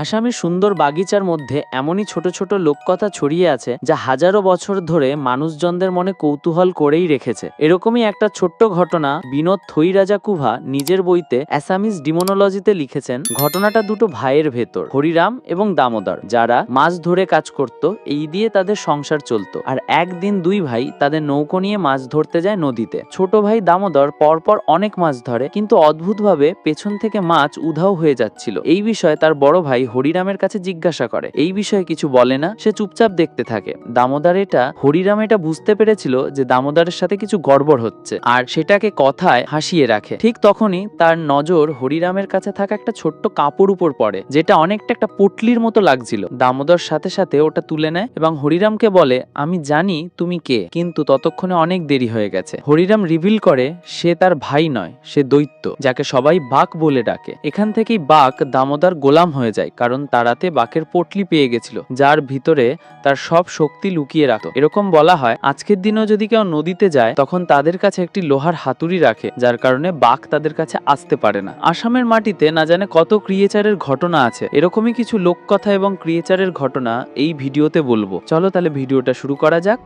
আসামের সুন্দর বাগিচার মধ্যে এমনই ছোট ছোট লোককথা ছড়িয়ে আছে যা হাজারো বছর ধরে মানুষজনদের মনে কৌতূহল করেই রেখেছে। এরকমই একটা ছোট্ট ঘটনা বিনোদ থইরাজা কুভা নিজের বইতে অ্যাসামিজ ডিমোনোলজিতে লিখেছেন, ঘটনাটা দুটো ভাইয়ের ভেতর, হরিরাম এবং দামোদর, যারা মাছ ধরে কাজ করত, এই দিয়ে তাদের সংসার চলতো, আর একদিন দুই ভাই তাদের নৌকো নিয়ে মাছ ধরতে যায় নদীতে। ছোট ভাই দামোদর পরপর অনেক মাছ ধরে, কিন্তু অদ্ভুতভাবে পেছন থেকে মাছ উধাও হয়ে যাচ্ছিল। এই বিষয়ে তার বড় ভাই হরিরামের কাছে জিজ্ঞাসা করে। এই বিষয়ে কিছু বলে না, সে চুপচাপ দেখতে থাকে। দামোদর এটা, হরিরাম এটা বুঝতে পেরেছিল যে দামোদরের সাথে কিছু গড়বড় হচ্ছে আর সেটাকে কথায় হাসিয়ে রাখে। ঠিক তখনই তার নজর হরিরামের কাছে থাকা একটা ছোট্ট কাপড় উপর পড়ে, যেটা অনেকটা একটা পটলির মতো লাগছিল। দামোদর সাথে সাথে ওটা তুলে নেয় এবং হরিরামকে বলে, আমি জানি তুমি কে, কিন্তু ততক্ষণে অনেক দেরি হয়ে গেছে। হরিরাম রিভিল করে, সে তার ভাই নয়, সে দৈত্য, যাকে সবাই বাক বলে ডাকে। এখান থেকেই বাক দামোদর গোলাম হয়ে যায়। কারণ তারাতে বাঘের পটলি পেয়ে গেছিল, যার ভিতরে তার সব শক্তি লুকিয়ে রাখতো। এরকম বলা হয়, আজকের দিনেও যদি কেউ নদীতে যায়, তখন তাদের কাছে একটি লোহার হাতুড়ি রাখে, যার কারণে বাঘ তাদের কাছে আসতে পারে না। আসামের মাটিতে না জানে কত ক্রিয়েচারের ঘটনা আছে। এরকমই কিছু লোককথা এবং ক্রিয়েচারের ঘটনা এই ভিডিওতে বলব। চলো তাহলে ভিডিওটা শুরু করা যাক।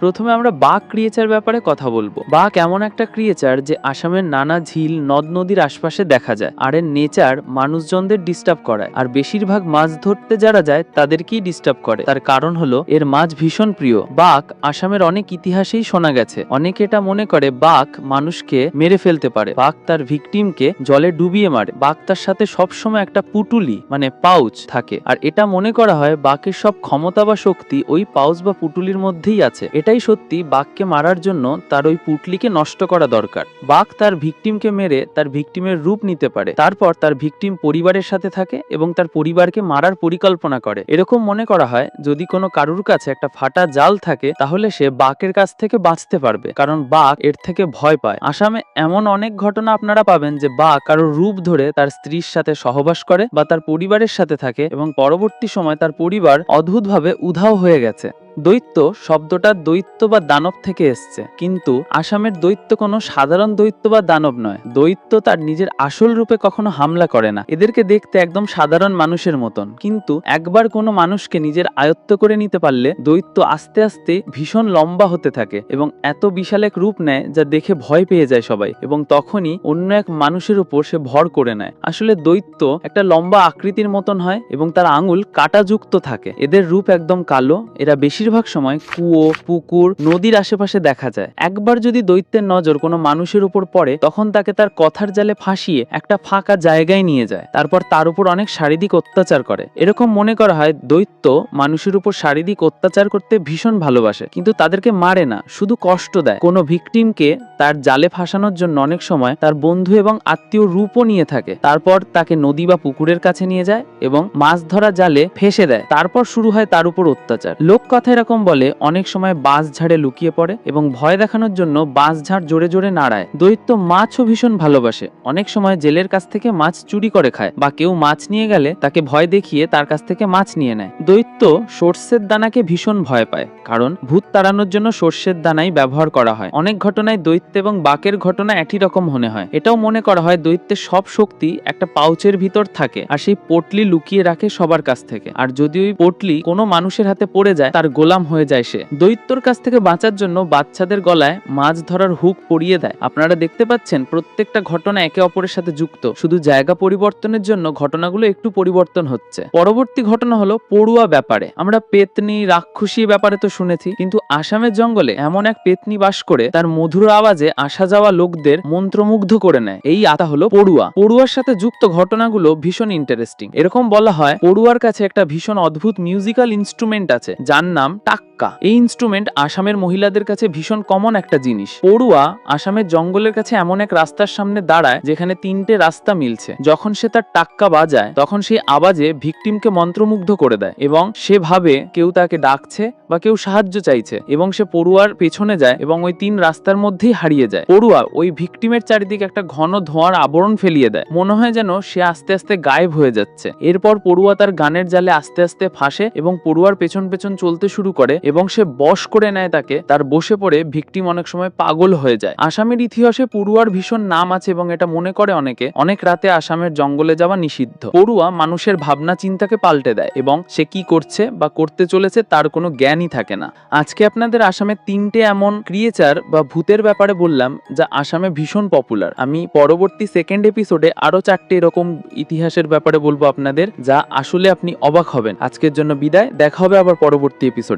প্রথমে আমরা বাঘ ক্রিয়েচার ব্যাপারে কথা বলব। বাঘ এমন একটা ক্রিয়েচার যে আসামের নানা ঝিল, নদ নদীর আশপাশে দেখা যায়। আর এর নেচার মানুষজনদের ডিস্টার্ব করায়। আর বেশিরভাগ মাছ ধরতে যারা যায়, তাদেরকেই ডিস্টার্ব করে। তার কারণ হলো, এর মাছ ভীষণ প্রিয়। বাঘ আসামের অনেক ইতিহাসেই শোনা গেছে। অনেকে এটা মনে করে, বাঘ মানুষকে মেরে ফেলতে পারে। বাঘ তার ভিকটিমকে জলে ডুবিয়ে মারে। বাঘ তার সাথে সবসময় একটা পুটুলি মানে পাউচ থাকে। আর এটা মনে করা হয়, বাঘের সব ক্ষমতা বা শক্তি ওই পাউচ বা পুটুলির মধ্যেই আছে। এটাই সত্যি, বাঘকে মারার জন্য তার ওই পুটলিকে নষ্ট করা দরকার। বাঘ তার ভিকটিমকে মেরে তার ভিকটিমের রূপ নিতে পারে। তারপর তার ভিকটিম পরিবারের সাথে থাকে এবং তার পরিবারকে মারার পরিকল্পনা করে। এরকম মনে করা হয়, যদি কোনো কারুর কাছে একটা ফাটা জাল থাকে, তাহলে সে বাঘের কাছ থেকে বাঁচতে পারবে। কারণ বাঘ এর থেকে ভয় পায়। আসামে এমন অনেক ঘটনা আপনারা পাবেন যে বাঘ কারোর রূপ ধরে তার স্ত্রীর সাথে সহবাস করে বা তার পরিবারের সাথে থাকে এবং পরবর্তী সময় তার পরিবার অদ্ভুতভাবে উধাও হয়ে গেছে। দৈত্য শব্দটা দৈত্য বা দানব থেকে এসছে। কিন্তু আসামের দৈত্য কোনো সাধারণ দৈত্য বা দানব নয়। দৈত্য তার নিজের আসল রূপে কখনো হামলা করে না। এদেরকে দেখতে একদম সাধারণ মানুষের মতন। কিন্তু একবার কোনো মানুষকে নিজের আয়ত্ত করে নিতে পারলে দৈত্য আস্তে আস্তে ভীষণ লম্বা হতে থাকে এবং এত বিশাল এক রূপ নেয় যা দেখে ভয় পেয়ে যায় সবাই এবং তখনই অন্য এক মানুষের উপর সে ভর করে নেয়। আসলে দৈত্য একটা লম্বা আকৃতির মতন হয় এবং তার আঙুল কাটাযুক্ত থাকে। এদের রূপ একদম কালো, এরা বেশিরভাগ সময় কুয়ো, পুকুর, নদীর আশেপাশে দেখা যায়। একবার যদি দৈত্যের নজর কোনো মানুষের উপর পড়ে, তখন তাকে তার কথার জালে ফাঁসিয়ে একটা ফাঁকা জায়গায় নিয়ে যায়। তারপর তার উপর অনেক শারীরিক অত্যাচার করে। এরকম মনে করা হয়, দৈত্য মানুষের উপর শারীরিক অত্যাচার করতে ভীষণ ভালোবাসে, কিন্তু তাদেরকে মারে না, শুধু কষ্ট দেয়। কোনো ভিকটিমকে তার জালে ফাঁসানোর জন্য অনেক সময় তার বন্ধু এবং আত্মীয় রূপও নিয়ে থাকে। তারপর তাকে নদী বা পুকুরের কাছে নিয়ে যায় এবং মাছ ধরা জালে ফেসে দেয়। তারপর শুরু হয় তার উপর অত্যাচার। লোক কথা এরকম বলে অনেক সময় বাঁশ ঝাড়ে লুকিয়ে পড়ে এবং ভয় দেখানোর জন্য বাঁশ ঝাড় জোরে জোরে নাড়ায়। দৈত্য মাছও ভীষণ ভালোবাসে। অনেক সময় জেলের কাছ থেকে মাছ চুরি করে খায় বা কেউ মাছ নিয়ে গেলে তাকে ভয় দেখিয়ে তার কাছ থেকে মাছ নিয়ে নেয়। দৈত্য সর্ষের দানাকে ভীষণ ভয় পায়, কারণ ভূত তাড়ানোর জন্য সর্ষের দানাই ব্যবহার করা হয়। অনেক ঘটনায় দৈত্য এবং বাকের ঘটনা একই রকম মনে হয়। এটাও মনে করা হয় দৈত্যের সব শক্তি একটা পাউচের ভিতর থাকে আর সেই পটলি লুকিয়ে রাখে সবার কাছ থেকে। আর যদি ওই পটলি কোনো মানুষের হাতে পড়ে যায়, তার গোলাম হয়ে যায় সে। দৈত্যর কাছ থেকে বাঁচার জন্য বাচ্চাদের গলায় মাছ ধরার হুক পরিয়ে দেয়। আপনারা দেখতে পাচ্ছেন প্রত্যেকটা ঘটনা একে অপরের সাথে যুক্ত। শুধু জায়গা পরিবর্তনের জন্য ঘটনাগুলো একটু পরিবর্তন হচ্ছে। পরবর্তী ঘটনা হলো পড়ুয়া ব্যাপারে। আমরা পেতনি, রাক্ষসী ব্যাপারে তো শুনেছি, কিন্তু আসামের জঙ্গলে এমন এক পেতনি বাস করে তার মধুর আওয়াজে আসা যাওয়া লোকদের মন্ত্রমুগ্ধ করে নেয়। এই আতা হলো পড়ুয়া। পড়ুয়ার সাথে যুক্ত ঘটনাগুলো ভীষণ ইন্টারেস্টিং এরকম বলা হয়, পড়ুয়ার কাছে একটা ভীষণ অদ্ভুত মিউজিক্যাল ইনস্ট্রুমেন্ট আছে, যার নাম tóm tắt. টাক্কা এই ইনস্ট্রুমেন্ট আসামের মহিলাদের কাছে ভীষণ কমন একটা জিনিস। পড়ুয়া আসামের জঙ্গলের কাছে এমন এক রাস্তার সামনে দাঁড়ায়, যেখানে তিনটে রাস্তা মিলছে। যখন সে তার টাক্কা বাজায়, তখন সেই আওয়াজে ভিকটিমকে মন্ত্রমুগ্ধ করে দেয় এবং সে ভাবে কেউ তাকে ডাকছে বা কেউ সাহায্য চাইছে এবং সে পড়ুয়ার পেছনে যায় এবং ওই তিন রাস্তার মধ্যেই হারিয়ে যায়। পড়ুয়া ওই ভিকটিমের চারিদিকে একটা ঘন ধোঁয়ার আবরণ ফেলিয়ে দেয়। মনে হয় যেন সে আস্তে আস্তে গায়েব হয়ে যাচ্ছে। এরপর পড়ুয়া তার গানের জালে আস্তে আস্তে ফাঁসে এবং পড়ুয়ার পেছন পেছন চলতে শুরু করে এবং সে বশ করে নেয় তাকে, তার বসে পড়ে ভিকটিম অনেক সময় পাগল হয়ে যায়। আসামের ইতিহাসে পড়ুয়ার ভীষণ নাম আছে এবং এটা মনে করে অনেকে, অনেক রাতে আসামের জঙ্গলে যাওয়া নিষিদ্ধ। পড়ুয়া মানুষের ভাবনা চিন্তাকে পাল্টে দেয় এবং সে কি করছে বা করতে চলেছে তার কোনো জ্ঞানই থাকে না। আজকে আপনাদের আসামে তিনটে এমন ক্রিয়েচার বা ভূতের ব্যাপারে বললাম যা আসামে ভীষণ পপুলার আমি পরবর্তী সেকেন্ড এপিসোডে আরও চারটে এরকম ইতিহাসের ব্যাপারে বলব আপনাদের, যা আসলে আপনি অবাক হবেন। আজকের জন্য বিদায়, দেখা হবে আবার পরবর্তী এপিসোড